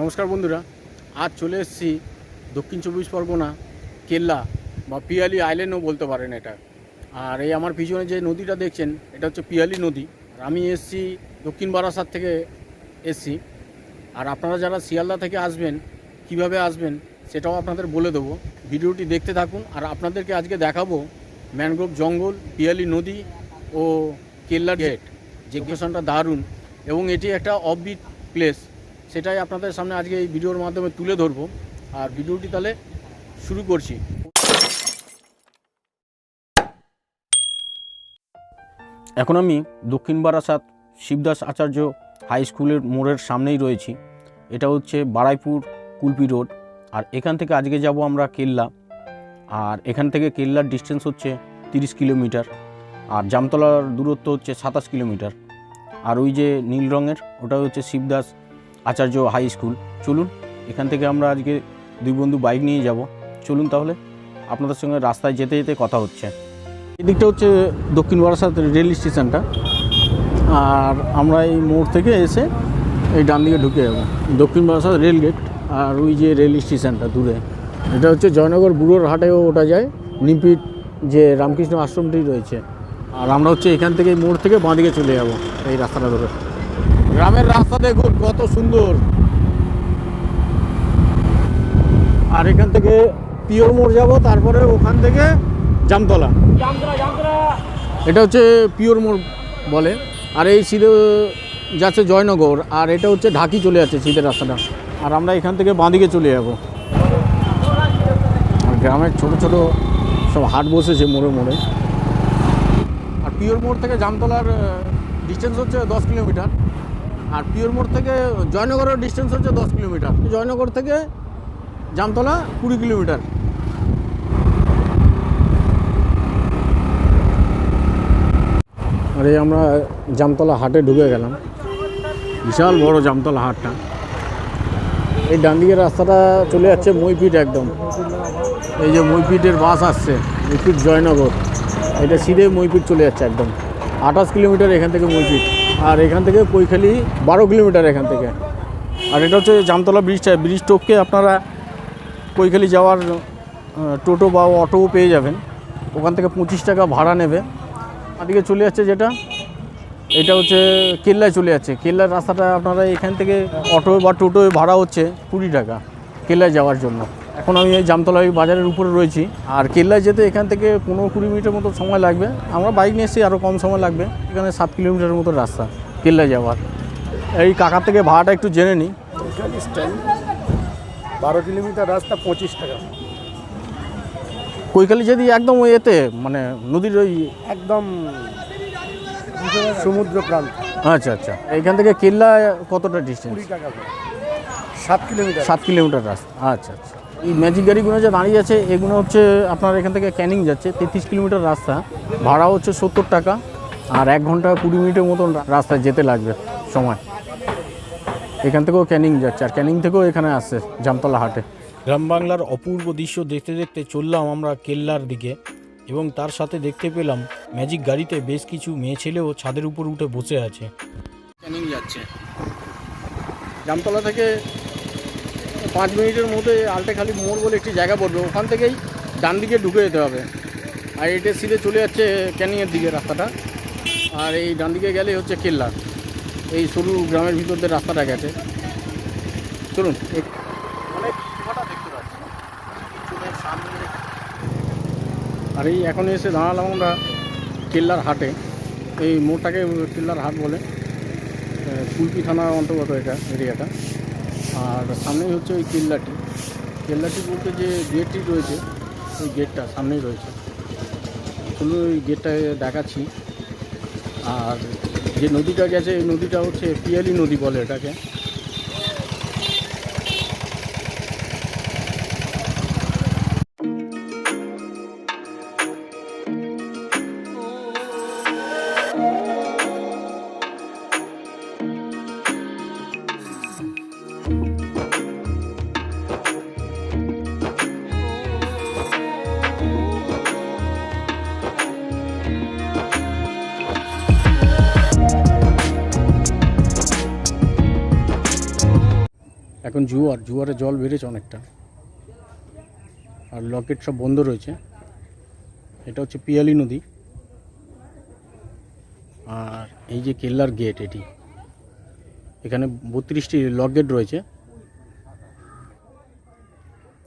নমস্কার বন্ধুরা, আজ চলে এসেছি দক্ষিণ চব্বিশ পরগনা, কেল্লা বা পিয়ালি আইল্যান্ডও বলতে পারেন এটা। আর এই আমার পিছনে যে নদীটা দেখছেন, এটা হচ্ছে পিয়ালি নদী। আর আমি এসেছি দক্ষিণ বারাসাত থেকে এসছি। আর আপনারা যারা শিয়ালদা থেকে আসবেন, কীভাবে আসবেন, সেটাও আপনাদের বলে দেবো। ভিডিওটি দেখতে থাকুন। আর আপনাদেরকে আজকে দেখাবো ম্যানগ্রোভ জঙ্গল, পিয়ালি নদী ও কেল্লা গেট যে লোকেশনটা দারুণ। এবং এটি একটা অফবিট প্লেস সেটাই আপনাদের সামনে আজকে এই ভিডিওর মাধ্যমে তুলে ধরবো। আর ভিডিওটি তাহলে শুরু করছি। এখন আমি দক্ষিণ বারাসাত শিবদাস আচার্য হাই স্কুলের মোড়ের সামনেই রয়েছি। এটা হচ্ছে বারাইপুর কুলপি রোড। আর এখান থেকে আজকে যাব আমরা কেল্লা। আর এখান থেকে কেল্লার ডিস্টেন্স হচ্ছে তিরিশ কিলোমিটার। আর জামতলার দূরত্ব হচ্ছে সাতাশ কিলোমিটার। আর ওই যে নীল রঙের, ওটা হচ্ছে শিবদাস আচার্য হাই স্কুল। চলুন, এখান থেকে আমরা আজকে দুই বন্ধু বাইক নিয়ে যাব। চলুন তাহলে, আপনাদের সঙ্গে রাস্তায় যেতে যেতে কথা হচ্ছে। এদিকটা হচ্ছে দক্ষিণ বারাসাত রেল স্টেশনটা। আর আমরা এই মোড় থেকে এসে এই ডান দিকে ঢুকে যাব। দক্ষিণ বারাসাত রেল গেট আর ওই যে রেল স্টেশনটা দূরে। এটা হচ্ছে জয়নগর বুড়োর হাটেও ওটা যায়। নিমপিট যে রামকৃষ্ণ আশ্রমটি রয়েছে। আর আমরা হচ্ছে এখান থেকে মোড় থেকে বাঁদিকে চলে যাব এই রাস্তাটা ধরে। গ্রামের রাস্তা দেখুন। কত সুন্দর। আর এখান থেকে পিওর মোড় যাব তারপরে ওখান থেকে জামতলা। এটা হচ্ছে পিওর মোড় বলে আর এই সিধে যাচ্ছে জয়নগর আর এটা হচ্ছে ঢাকি চলে যাচ্ছে সিধের রাস্তাটা। আর আমরা এখান থেকে বাঁদিকে চলে যাব। আর গ্রামের ছোট ছোট সব হাট বসেছে মোড়ে মোড়ে। আর পিওর মোড় থেকে জামতলার ডিস্টেন্স হচ্ছে দশ কিলোমিটার। আর পিওর মোড় থেকে জয়নগরের ডিস্টেন্স হচ্ছে দশ কিলোমিটার। জয়নগর থেকে জামতলা কুড়ি কিলোমিটার। আর এই আমরা জামতলা হাটে ঢুকে গেলাম। বিশাল বড় জামতলা হাটটা। এই ডান দিকের রাস্তাটা চলে যাচ্ছে মইপিট একদম। এই যে মইপিটের বাস আসছে মইপিট জয়নগর। এটা সিধে মইপিট চলে যাচ্ছে একদম। আঠাশ কিলোমিটার এখান থেকে মইপিট আর এখান থেকে কৈখালি বারো কিলোমিটার এখান থেকে। আর এটা হচ্ছে জামতলা ব্রিজটা ব্রিজ টপকে আপনারা কৈখালি যাওয়ার টোটো বা অটোও পেয়ে যাবেন। ওখান থেকে পঁচিশ টাকা ভাড়া নেবে। এদিকে চলে যাচ্ছে যেটা, এটা হচ্ছে কেল্লায় চলে যাচ্ছে। কেল্লার রাস্তাটা আপনারা এখান থেকে অটো বা টোটোয় ভাড়া হচ্ছে কুড়ি টাকা, কেল্লায় যাওয়ার জন্য। এখন আমি এই জামতলা বাজারের উপরে রয়েছি। আর কেল্লায় যেতে এখান থেকে পনেরো কুড়ি মিনিটের মতো সময় লাগবে। আমরা বাইক নিয়ে এসেছি আরও কম সময় লাগবে। এখানে সাত কিলোমিটারের মতো রাস্তা কেল্লায় যাওয়ার। এই কাকার থেকে ভাড়াটা একটু জেনে নিই। বারো কিলোমিটার রাস্তা পঁচিশ টাকা। কৈখালি যদি একদম ওই এতে মানে নদীর ওই একদম সমুদ্র প্রান্ত। আচ্ছা আচ্ছা। এইখান থেকে কেল্লা কতটা ডিস্টেন্স সাত কিলোমিটার। সাত কিলোমিটার রাস্তা। আচ্ছা আচ্ছা। এই ম্যাজিক গাড়িগুলো যে দাঁড়িয়ে আছে এগুলো হচ্ছে আপনার এখান থেকে ক্যানিং যাচ্ছে তেত্রিশ কিলোমিটার রাস্তা। ভাড়া হচ্ছে সত্তর টাকা আর এক ঘণ্টা কুড়ি মিনিটের মতন রাস্তায় যেতে লাগবে সময়। এখান থেকেও ক্যানিং যাচ্ছে আর ক্যানিং থেকেও এখানে আসছে জামতলা হাটে। গ্রাম বাংলার অপূর্ব দৃশ্য দেখতে দেখতে চললাম আমরা কেল্লার দিকে এবং তার সাথে দেখতে পেলাম ম্যাজিক গাড়িতে বেশ কিছু মেয়ে ছেলেও ছাদের উপর উঠে বসে আছে। ক্যানিং যাচ্ছে। জামতলা থেকে পাঁচ মিনিটের মধ্যে আলটেখালি মোড় বলে একটি জায়গা পড়বে। ওখান থেকেই ডান দিকে ঢুকে যেতে হবে। আর এটা সিধে চলে যাচ্ছে ক্যানিংয়ের দিকে রাস্তাটা। আর এই ডান দিকে গেলেই হচ্ছে কেল্লা। এই সরু গ্রামের ভিতর দিয়ে রাস্তাটা গেছে। চলুন আর এই এখন এসে দাঁড়ালাম আমরা কেল্লার হাটে। এই মোড়টাকে কেল্লার হাট বলে। কুলপি থানার অন্তর্গত এটা এরিয়াটা। আর সামনেই হচ্ছে ওই কেল্লাটি। কেল্লাটি বলতে যে গেটটি রয়েছে ওই গেটটা সামনেই রয়েছে। শুধু ওই গেটটায় দেখাচ্ছি। আর যে নদীটা গেছে, এই নদীটা হচ্ছে পিয়ালি নদী বলে এটাকে। এখন জুয়ার, জুয়ারে জল বেড়েছে অনেকটা। আর লকেট সব বন্ধ রয়েছে। এটা হচ্ছে পিয়ালি নদী। আর এই যে কেল্লার গেট এটি। এখানে বত্রিশটি লক গেট রয়েছে।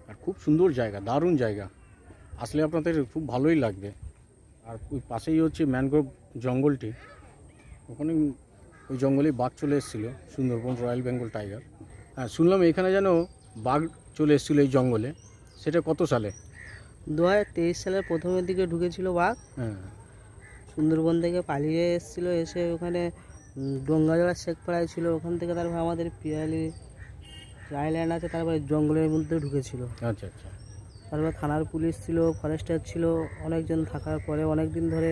আর খুব সুন্দর জায়গা, দারুণ জায়গা। আসলে আপনাদের খুব ভালোই লাগবে। আর ওই পাশেই হচ্ছে ম্যানগ্রোভ জঙ্গলটি। ওখানে ওই জঙ্গলে বাঘ চলে এসেছিল, সুন্দরবন, রয়্যাল বেঙ্গল টাইগার। হ্যাঁ শুনলাম এখানে যেন বাঘ চলে এসেছিল এই জঙ্গলে। সেটা কত সালে? দু হাজার তেইশ সালের প্রথমের দিকে ঢুকেছিল বাঘ। হ্যাঁ। সুন্দরবন থেকে পালিয়ে এসেছিল এসে ওখানে ডোঙ্গাজোড়া শেখপাড়ায় ছিল। ওখান থেকে তারপর আমাদের পিয়ালি আইল্যান্ড আছে তারপরে জঙ্গলের মধ্যে ঢুকেছিল। আচ্ছা আচ্ছা। তারপর থানার পুলিশ ছিল ফরেস্টার ছিল অনেকজন থাকার পরে অনেক দিন ধরে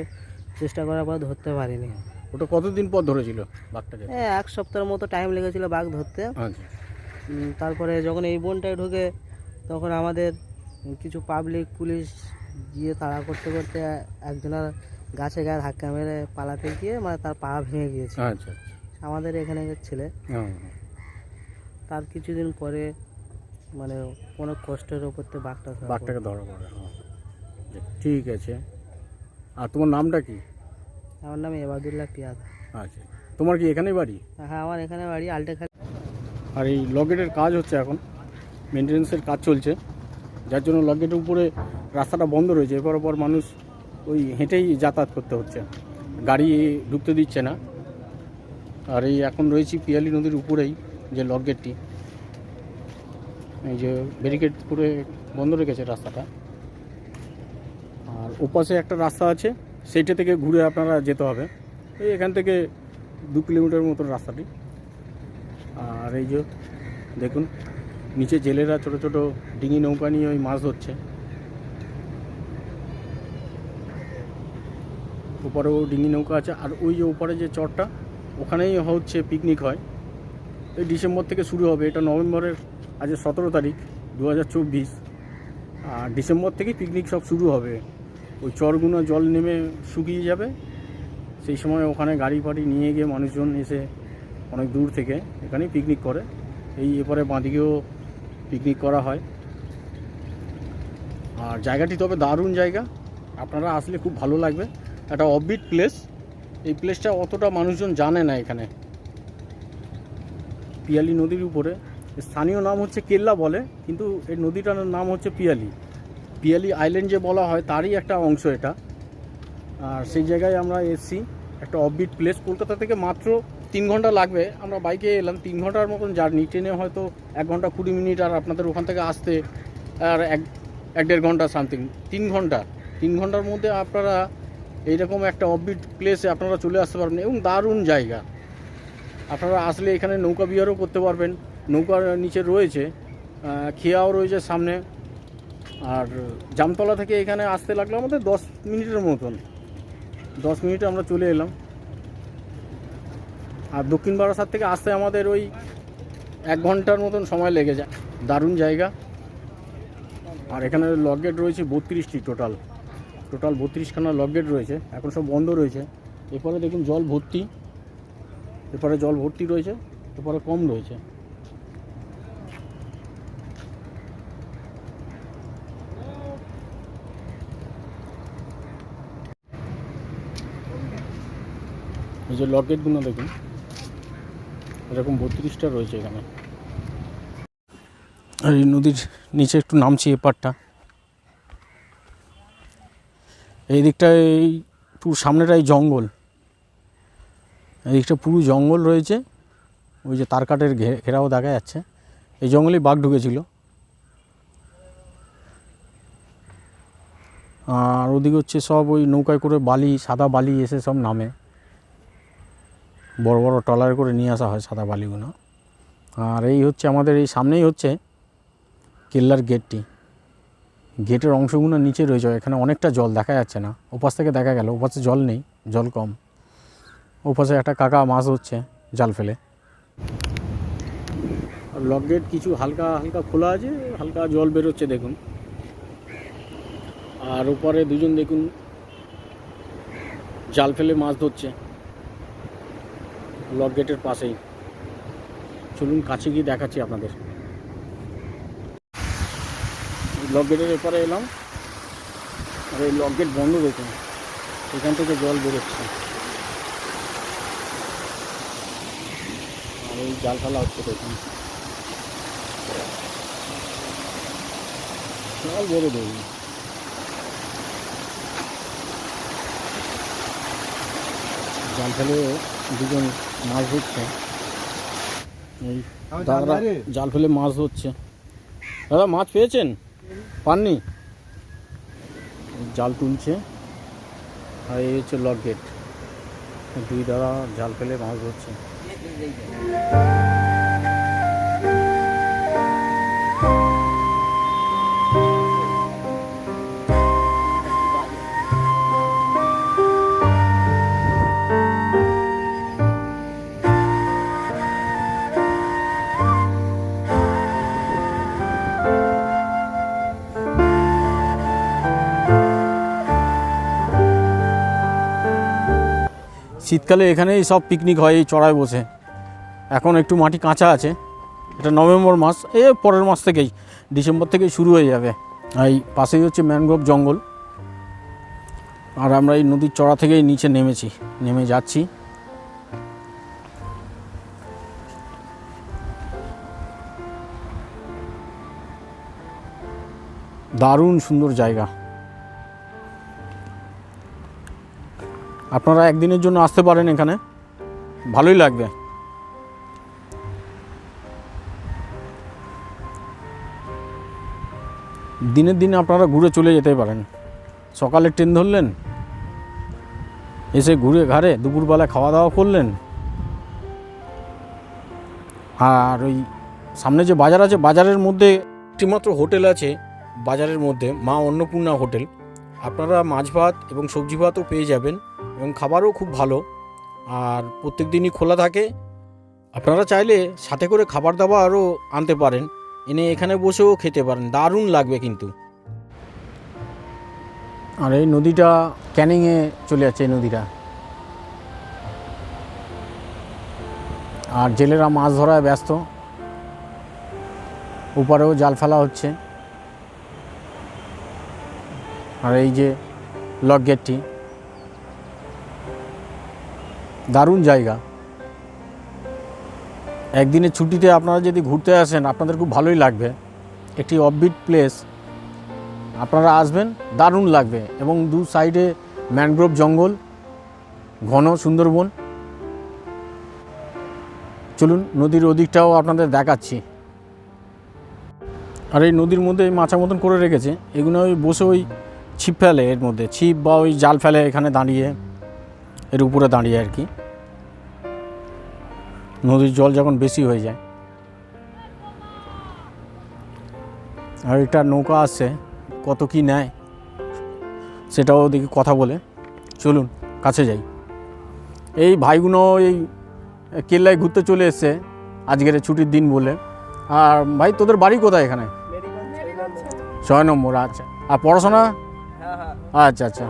চেষ্টা করার পর ধরতে পারিনি। ওটা কতদিন পর ধরেছিল বাঘটাকে? হ্যাঁ এক সপ্তাহের মতো টাইম লেগেছিল বাঘ ধরতে। আচ্ছা। তারপরে যখন এই বনটায় ঢুকে তখন আমাদের কিছু পাবলিক পুলিশ গিয়ে তাড়া করতে করতে একজনের গাছে গায়ে ধাক্কা মেরে পালাতে গিয়ে মানে তার পা ভেঙে গিয়েছে। আচ্ছা আচ্ছা। আমাদের এখানে ছেলে। তার কিছুদিন পরে মানে কোনো কষ্টের ওপর তো বাঘটা বাঘটাকে ধরা পড়ে ঠিক আছে। আর তোমার নামটা কি? আমার নাম এবাদুল্লাহ পিয়াদ। আচ্ছা তোমার কি এখানেই বাড়ি? হ্যাঁ আমার এখানে বাড়ি আলটেখালি। আর এই লগেটের কাজ হচ্ছে এখন মেনটেন্সের কাজ চলছে। যার জন্য লগেটের উপরে রাস্তাটা বন্ধ রয়েছে, এরপর পর মানুষ ওই হেঁটেই যাতায়াত করতে হচ্ছে। গাড়ি ঢুকতে দিচ্ছে না। আর এই এখন রয়েছি পিয়ালি নদীর উপরেই যে লগগেটটি এই যে ব্যারিকেড করে বন্ধ রেখেছে রাস্তাটা। আর ওপাশে একটা রাস্তা আছে, সেইটা থেকে ঘুরে আপনারা যেতে হবে। এই এখান থেকে দু কিলোমিটার মতন রাস্তাটি। আর এই যে দেখুন, নিচে জেলেরা ছোট ছোট ডিঙি নৌকা নিয়ে ওই মাছ ধরছে। ওপারেও ডিঙি নৌকা আছে, আর ওই যে ওপারে যে চরটা, ওখানেই হচ্ছে পিকনিক হয়। এই ডিসেম্বর থেকে শুরু হবে, এটা নভেম্বরের, আজ সতেরো তারিখ দু হাজার চব্বিশ। আর ডিসেম্বর থেকে পিকনিক সব শুরু হবে। ওই চরগুলো জল নেমে শুকিয়ে যাবে। সেই সময় ওখানে গাড়ি ফাড়ি নিয়ে গিয়ে মানুষজন এসে অনেক দূর থেকে এখানেই পিকনিক করে। এই এপারে বাঁদিকেও পিকনিক করা হয়। আর জায়গাটি তবে দারুণ জায়গা। আপনারা আসলে খুব ভালো লাগবে। একটা অফবিট প্লেস এই প্লেসটা অতটা মানুষজন জানে না এখানে। পিয়ালি নদীর উপরে। স্থানীয় নাম হচ্ছে কেল্লা বলে, কিন্তু এই নদীটার নাম হচ্ছে পিয়ালি। পিয়ালি আইল্যান্ড যে বলা হয়, তারই একটা অংশ এটা। আর সেই জায়গায় আমরা এসছি। একটা অফবিট প্লেস কলকাতা থেকে মাত্র তিন ঘণ্টা লাগবে, আমরা বাইকে এলাম, তিন ঘণ্টার মতন জার্নি। ট্রেনে হয়তো এক ঘণ্টা কুড়ি মিনিট আর আপনাদের ওখান থেকে আসতে আর এক এক দেড় ঘণ্টা সামথিং তিন ঘণ্টা। তিন ঘণ্টার মধ্যে আপনারা এইরকম একটা অফবিট প্লেসে আপনারা চলে আসতে পারবেন এবং দারুণ জায়গা। আপনারা আসলে এখানে নৌকা বিহারও করতে পারবেন নৌকার নিচে রয়েছে খেয়াও রয়েছে সামনে। আর জামতলা থেকে এখানে আসতে লাগল আমাদের দশ মিনিটের মতন। দশ মিনিটে আমরা চলে এলাম। আর দক্ষিণ বারাসাত থেকে আসতে আমাদের ওই এক ঘণ্টার মতন সময় লেগে যায়। দারুণ জায়গা। আর এখানে লগগেট রয়েছে বত্রিশটি টোটাল টোটাল বত্রিশখানা লগগেট রয়েছে। এখন সব বন্ধ রয়েছে। এরপরে দেখুন জল ভর্তি। এরপরে জল ভর্তি রয়েছে। এরপরে কম রয়েছে। এই যে লকেটগুলো দেখুন। এরকম বত্রিশটা রয়েছে এখানে। আর এই নদীর নিচে একটু নামছি এপারটা এই দিকটায় পুরো সামনেটাই জঙ্গল। এই দিকটা পুরো জঙ্গল রয়েছে। ওই যে তার কাঠের ঘে- ঘেরাও দেখা যাচ্ছে। এই জঙ্গলেই বাঘ ঢুকেছিল। আর ওদিকে হচ্ছে সব ওই নৌকায় করে বালি, সাদা বালি এসে সব নামে। বড় বড় ট্রলারে করে নিয়ে আসা হয় সাদা বালিগুলো। আর এই হচ্ছে আমাদের, এই সামনেই হচ্ছে কেল্লার গেটটি। গেটের অংশগুলো নিচে রয়েছে, এখানে অনেকটা জল দেখা যাচ্ছে না। ওপাশ থেকে দেখা গেল, ওপাশে জল নেই, জল কম। ওপাশে একটা কাকা মাছ হচ্ছে জাল ফেলে। লক গেট কিছু হালকা হালকা খোলা আছে, হালকা জল বেরোচ্ছে, দেখুন। আর ওপারে দুজন দেখুন, জাল ফেলে মাছ ধরছে। লক গেটের পাশেই। চলুন কাছে গিয়ে দেখাচ্ছি আপনাদের। লক গেটের এপারে এলাম। আর এই লক গেট বন্ধ দেখুন। এখান থেকে জল বেরোচ্ছে। আর এই জাল ফেলা হচ্ছে দেখুন। জল বেরো দেখুন। জাল ফেলে দুজন মাছ ধরছে। এই জাল দাদা জাল ফেলে মাছ ধরছে। দাদা মাছ পেয়েছেন? পাননি? জাল তুলছে। আর এই হচ্ছে লক গেট। দুই দাদা জাল ফেলে মাছ ধরছে। শীতকালে এখানেই সব পিকনিক হয়, এই চড়ায় বসে। এখন একটু মাটি কাঁচা আছে, এটা নভেম্বর মাস, এ পরের মাস থেকেই, ডিসেম্বর থেকেই শুরু হয়ে যাবে। এই পাশেই হচ্ছে ম্যানগ্রোভ জঙ্গল। আর আমরা এই নদীর চড়া থেকেই নিচে নেমেছি, নেমে যাচ্ছি। দারুণ সুন্দর জায়গা। আপনারা একদিনের জন্য আসতে পারেন এখানে। ভালোই লাগবে। দিনের দিনে আপনারা ঘুরে চলে যেতে পারেন। সকালে ট্রেন ধরলেন, এসে ঘুরে ঘাড়ে দুপুরবেলা খাওয়া দাওয়া করলেন। আর ওই সামনে যে বাজার আছে, বাজারের মধ্যে একটিমাত্র হোটেল আছে, বাজারের মধ্যে মা অন্নপূর্ণা হোটেল। আপনারা মাছ ভাত এবং সবজি ভাতও পেয়ে যাবেন এবং খাবারও খুব ভালো। আর প্রত্যেক দিনই খোলা থাকে। আপনারা চাইলে সাথে করে খাবার দাবার আরও আনতে পারেন। এনে এখানে বসেও খেতে পারেন। দারুণ লাগবে কিন্তু। আর এই নদীটা ক্যানিংয়ে চলে যাচ্ছে এই নদীটা। আর জেলেরা মাছ ধরায় ব্যস্ত। উপরেও জাল ফেলা হচ্ছে। আর এই যে লক গেটটি, দারুণ জায়গা। একদিনের ছুটিতে আপনারা যদি ঘুরতে আসেন, আপনাদের খুব ভালোই লাগবে। একটি অফবিট প্লেস, আপনারা আসবেন, দারুণ লাগবে। এবং দু সাইডে ম্যানগ্রোভ জঙ্গল, ঘন সুন্দরবন। চলুন, নদীর ওদিকটাও আপনাদের দেখাচ্ছি। আর এই নদীর মধ্যে মাছা মতন করে রেখেছে। এগুলো ওই বসে ওই ছিপ ফেলে এর মধ্যে। ছিপ বা ওই জাল ফেলে এখানে দাঁড়িয়ে, এর উপরে দাঁড়িয়ে আর কি। নদীর জল যখন বেশি হয়ে যায়। আর একটা নৌকা আছে, কত কি নেয়, সেটাও দেখি কথা বলে। চলুন, কাছে যাই। এই ভাইগুলো এই কেল্লায় ঘুরতে চলে এসছে, আজকের ছুটির দিন বলে। আর ভাই, তোদের বাড়ি কোথায় এখানে? ছয় নম্বর আচ্ছা। আর পড়াশোনা? আচ্ছা আচ্ছা।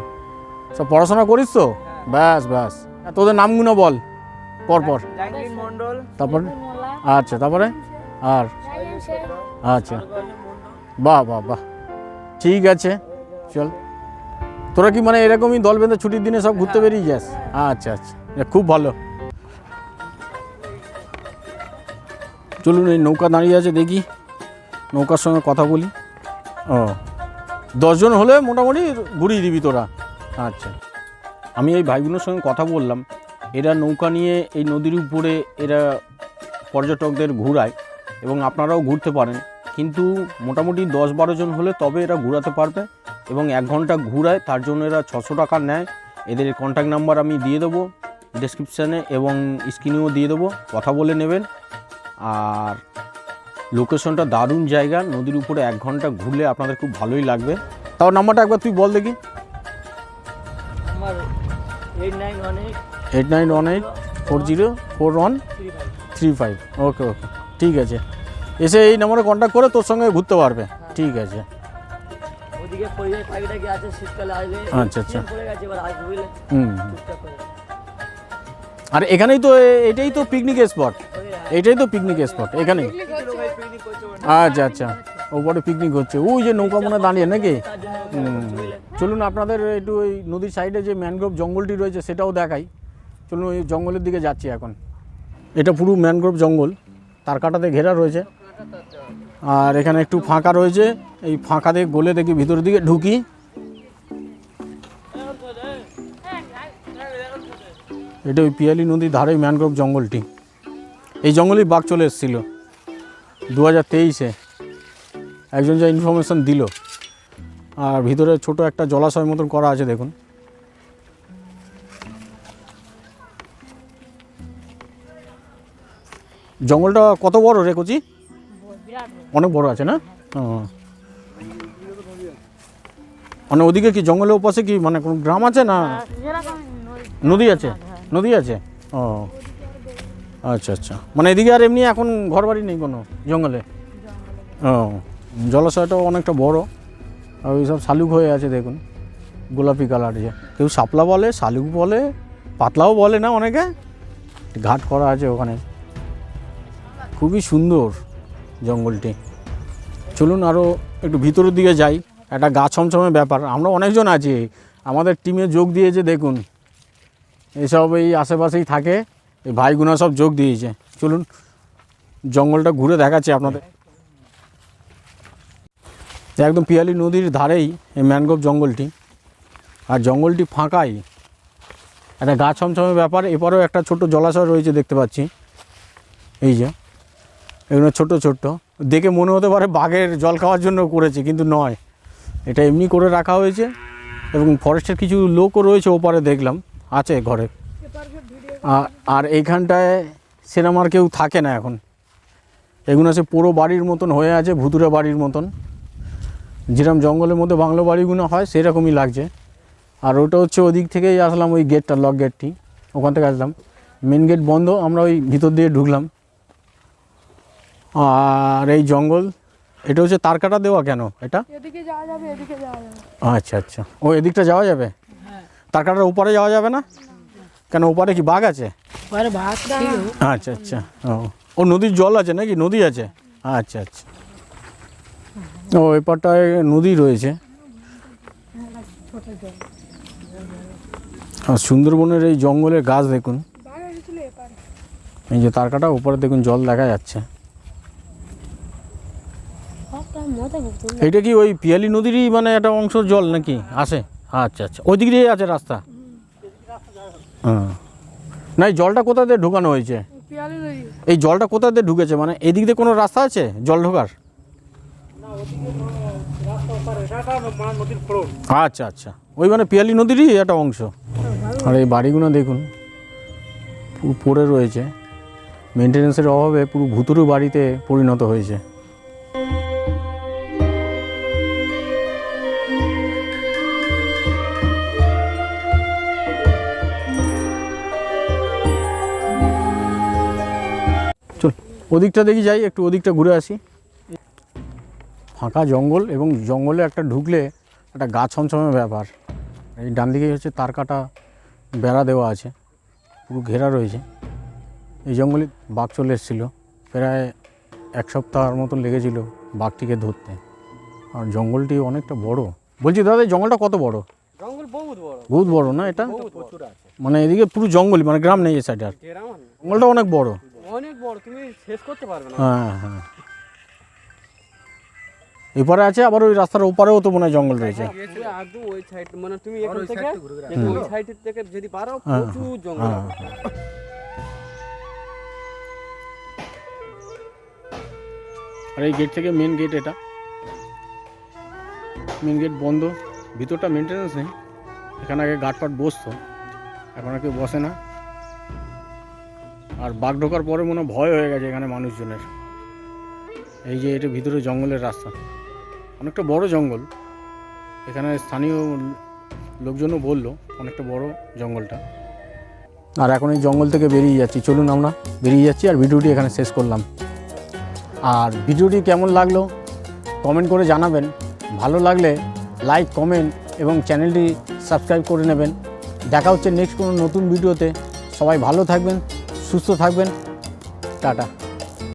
সব পড়াশোনা করিস তো? ব্যাস ব্যাস। আর তোদের নামগুলো বল পরপর মন্ডল তারপর? আচ্ছা তারপরে? আর? আচ্ছা। বাহ বাহ বাহ। ঠিক আছে চল। তোরা কি মানে এরকমই দল বেঁধে ছুটির দিনে সব ঘুরতে বেরিয়ে যাস? আচ্ছা আচ্ছা। খুব ভালো। চলুন এই নৌকা দাঁড়িয়ে আছে দেখি। নৌকার সঙ্গে কথা বলি। ও। দশজন হলে মোটামুটি ঘুরিয়ে দিবি তোরা। আচ্ছা। আমি এই ভাইগুলোর সঙ্গে কথা বললাম। এরা নৌকা নিয়ে এই নদীর উপরে এরা পর্যটকদের ঘুরায় এবং আপনারাও ঘুরতে পারেন। কিন্তু মোটামুটি দশ বারো জন হলে তবে এরা ঘোরাতে পারবে এবং এক ঘণ্টা ঘুরায়, তার জন্য এরা ছশো টাকা নেয়। এদের কন্ট্যাক্ট নাম্বার আমি দিয়ে দেবো ডেসক্রিপশানে এবং স্ক্রিনেও দিয়ে দেবো। কথা বলে নেবেন। আর লোকেশনটা দারুণ জায়গা নদীর উপরে এক ঘণ্টা ঘুরলে আপনাদের খুব ভালোই লাগবে। তাও নাম্বারটা একবার তুই বল দেখি। Eight nine one eight four zero four one three five okay okay ঠিক আছে। এসে এই নম্বরে কন্ট্যাক্ট করে তোর সঙ্গে ঘুরতে পারবে। ঠিক আছে। আচ্ছা, আচ্ছা। হুম। আর এখানেই তো এ- এটাই তো পিকনিক স্পট এটাই তো পিকনিক স্পট এখানে আচ্ছা আচ্ছা। ওপরে পিকনিক হচ্ছে। ওই যে নৌকা মনে দাঁড়িয়ে নাকি? চলুন আপনাদের একটু ওই নদীর সাইডে যে ম্যানগ্রোভ জঙ্গলটি রয়েছে, সেটাও দেখাই। চলুন ওই জঙ্গলের দিকে যাচ্ছি এখন। এটা পুরো ম্যানগ্রোভ জঙ্গল। তার কাটাতে ঘেরা রয়েছে। আর এখানে একটু ফাঁকা রয়েছে। এই ফাঁকা দিয়ে গলে দেখি ভিতরের দিকে ঢুকি। এটা ওই পিয়ালি নদীর ধারে ম্যানগ্রোভ জঙ্গলটি। এই জঙ্গলেই বাঘ চলে এসেছিল। দু হাজার তেইশে একজন যা ইনফরমেশন দিল। আর ভিতরে ছোট একটা জলাশয় মতন করা আছে দেখুন। জঙ্গলটা কত বড় রে কচি? অনেক বড় আছে না। মানে ওদিকে কি জঙ্গলের ওপাশে কি মানে কোনো গ্রাম আছে না? নদী আছে? নদী আছে? ও। আচ্ছা আচ্ছা। মানে এদিকে আর এমনি এখন ঘর বাড়ি নেই কোনো জঙ্গলে? ও জলাশয়টাও অনেকটা বড়। আর ওই সব শালুক হয়ে আছে দেখুন। গোলাপি কালার যে কেউ শাপলা বলে শালুক বলে পাতলাও বলে না অনেকে? ঘাট করা আছে ওখানে। খুবই সুন্দর জঙ্গলটি। চলুন আরও একটু ভিতরের দিকে যাই। একটা গা ছমছমে ব্যাপার। আমরা অনেকজন আছি। আমাদের টিমে যোগ দিয়েছে দেখুন। এসব এই আশেপাশেই থাকে। এই ভাইগুনা সব যোগ দিয়েছে। চলুন, জঙ্গলটা ঘুরে দেখাচ্ছি আপনাদের। একদম পিয়ালি নদীর ধারেই এই ম্যানগ্রোভ জঙ্গলটি। আর জঙ্গলটি ফাঁকাই। একটা গা ছমছমের ব্যাপার এপারেও একটা ছোট জলাশয় রয়েছে দেখতে পাচ্ছি। এই যে, এগুলো ছোট ছোট্ট দেখে মনে হতে পারে বাঘের জল খাওয়ার জন্য করেছে, কিন্তু নয়। এটা এমনি করে রাখা হয়েছে, এবং ফরেস্টের কিছু লোকও রয়েছে ওপারে দেখলাম, আছে ঘরে। আর এইখানটায় সেরকম আর কেউ থাকে না এখন। এগুলো আছে পুরো বাড়ির মতন হয়ে আছে ভুতুরে বাড়ির মতন। যেরকম জঙ্গলের মধ্যে বাংলো বাড়িগুলো হয় সেরকমই লাগছে। আর ওটা হচ্ছে ওদিক থেকেই আসলাম ওই গেটটা লক গেটটি ওখান থেকে আসলাম। মেন গেট বন্ধ আমরা ওই ভিতর দিয়ে ঢুকলাম। আর এই জঙ্গল এটা হচ্ছে তার কাটা দেওয়া কেন এটা? এদিকে যাওয়া যাবে এদিকে যাওয়া যাবে। আচ্ছা আচ্ছা। ও এদিকটা যাওয়া যাবে? তার কাটার উপরে যাওয়া যাবে না। কেন ওপারে কি বাঘ আছে? পরে ভাত ছিল। আচ্ছা আচ্ছা। ও ও নদীর জল আছে নাকি? নদী আছে? আচ্ছা আচ্ছা। ও এপারটায় নদী রয়েছে। আর সুন্দরবনের এই জঙ্গলের গাছ দেখুন। বাঘ এই যে তার কাটা উপরে দেখুন জল দেখা যাচ্ছে। এটা কি ওই পিয়ালি নদীরই মানে একটা অংশ জল নাকি? আসে? আচ্ছা আচ্ছা। ওই দিক দিয়ে আছে রাস্তা। না এই জলটা কোথা দিয়ে ঢুকানো হয়েছে? এই জলটা কোথা দিয়ে ঢুকেছে? মানে এদিক দিয়ে কোনো রাস্তা আছে? জল ঢোকার? আচ্ছা আচ্ছা। ওই মানে পিয়ালি নদীরই একটা অংশ। আর এই বাড়িগুলো দেখুন পুরো পড়ে রয়েছে। মেনটেন্যান্সের অভাবে পুরো ভুতুরু বাড়িতে পরিণত হয়েছে। ওদিকটা দেখি যাই একটু ওদিকটা ঘুরে আসি। ফাঁকা জঙ্গল এবং জঙ্গলে একটা ঢুকলে একটা গা ছমছমে ব্যাপার। এই ডান দিকে হচ্ছে তার কাটা বেড়া দেওয়া আছে পুরো ঘেরা রয়েছে। এই জঙ্গলে বাঘ চলে এসেছিল প্রায় এক সপ্তাহের মতন লেগেছিল বাঘটিকে ধরতে। আর জঙ্গলটি অনেকটা বড়। বলছি দাদা এই জঙ্গলটা কত বড়? জঙ্গল বহুত বড়। না এটা? মানে এদিকে পুরো জঙ্গলই মানে গ্রাম নেই এই সাইডে আর জঙ্গলটা অনেক বড়। অনেক বড় তুমি শেষ করতে পারবে না। হ্যাঁ হ্যাঁ। এপারে আছে আবার ওই রাস্তার ওপারেও তো মনে হয় জঙ্গল রয়েছে। পুরো ওই সাইড মানে তুমি এখান থেকে ওই সাইড থেকে যদি পারো হ্যাঁ, প্রচুর জঙ্গল হ্যাঁ আর এই গেট থেকে মেন গেট এটা। মেন গেট বন্ধ ভিতরটা মেনটেন্যান্স নেই। এখানে আগে গাটপাট বসতো। এখন আর কেউ বসে না। আর বাঘ ঢোকার পরে মনে ভয় হয়ে গেছে এখানে মানুষজনের। এই যে এটা ভিতরে জঙ্গলের রাস্তা। অনেকটা বড় জঙ্গল। এখানে স্থানীয় লোকজনও বলল অনেকটা বড় জঙ্গলটা। আর এখন এই জঙ্গল থেকে বেরিয়ে যাচ্ছি। চলুন আমরা বেরিয়ে যাচ্ছি আর ভিডিওটি এখানে শেষ করলাম। আর ভিডিওটি কেমন লাগল কমেন্ট করে জানাবেন। ভালো লাগলে লাইক, কমেন্ট এবং চ্যানেলটি সাবস্ক্রাইব করে নেবেন। দেখা হচ্ছে নেক্সট কোনো নতুন ভিডিওতে। সবাই ভালো থাকবেন। সুস্থ থাকবেন। টাটা।